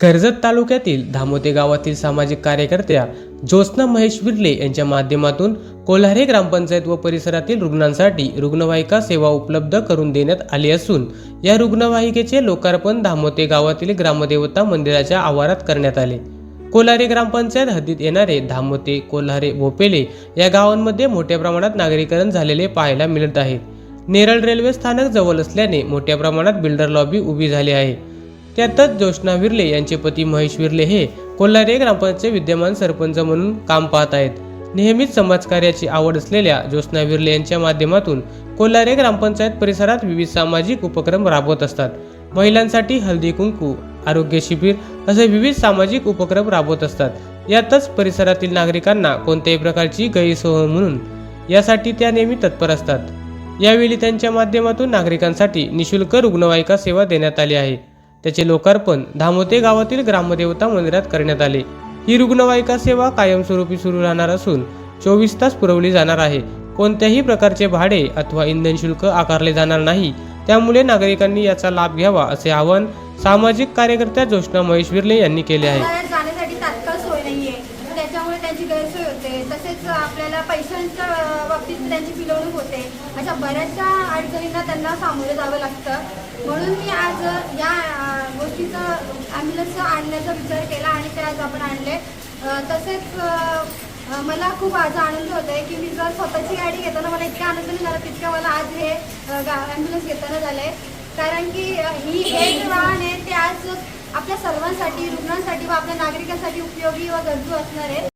कर्जत तालुक्यातील धामोते गावातील सामाजिक कार्यकर्त्या ज्योत्स्ना महेश विर्ले यांच्या माध्यमातून कोल्हारे ग्रामपंचायत व परिसरातील रुग्णांसाठी रुग्णवाहिका सेवा उपलब्ध करून देण्यात आली असून या रुग्णवाहिकेचे लोकार्पण धामोते गावातील ग्रामदेवता मंदिराच्या आवारात करण्यात आले. कोल्हारे ग्रामपंचायत हद्दीत येणारे धामोते कोल्हारे भोपेले या गावांमध्ये मोठ्या प्रमाणात नागरीकरण झालेले पाहायला मिळत आहे. नेरळ रेल्वे स्थानक जवळ असल्याने मोठ्या प्रमाणात बिल्डर लॉबी उभी झाली आहे. त्यातच ज्योत्ना विर्ले यांचे पती महेश विर्ले हे कोल्हारे ग्रामपंचायत विद्यमान सरपंच म्हणून काम पाहत आहेत. नेहमीच समाजकार्याची आवड असलेल्या ज्योत्ना विर्ले यांच्या माध्यमातून कोल्हारे ग्रामपंचायत परिसरात विविध सामाजिक उपक्रम राबवत असतात. महिलांसाठी हल्दी कुंकू आरोग्य शिबिर असे विविध सामाजिक उपक्रम राबवत असतात. यातच परिसरातील नागरिकांना कोणत्याही प्रकारची गैरसोय म्हणून यासाठी त्या नेहमी तत्पर असतात. यावेळी त्यांच्या माध्यमातून नागरिकांसाठी निशुल्क रुग्णवाहिका सेवा देण्यात आली आहे. त्याचे लोकार्पण धामोते गावातील ग्रामदेवता मंदिरात करण्यात आले. ही रुग्णवाहिका सेवा कायमस्वरूपी सुरू राहणार असून चोवीस तास पुरवली जाणार आहे. कोणत्याही प्रकारचे भाडे अथवा इंधन शुल्क आकारले जाणार नाही. त्यामुळे नागरिकांनी याचा लाभ घ्यावा असे आवाहन सामाजिक कार्यकर्त्या ज्योत्स्ना महेश विर्ले यांनी केले आहे. आपल्याला त्यांची गैरसोय होते. तसेच आपल्याला पैशांच्या बाबतीत त्यांची पिलवणूक होते. अशा बऱ्याचशा अडचणींना त्यांना सामोरे जावं लागतं. म्हणून मी आज या गोष्टीचं ॲम्ब्युलन्स आणण्याचा विचार केला आणि ते आज आपण आणले. तसेच मला खूप आज आनंद होत आहे की मी जर स्वतःची गाडी घेताना मला इतका आनंद नाही झाला तितका मला आज हे ॲम्ब्युलन्स घेताना झालं. कारण की ही हे जे वाहन आहे ते आज आपल्या सर्वांसाठी रुग्णांसाठी व आपल्या नागरिकांसाठी उपयोगी व गरजू असणार. आहे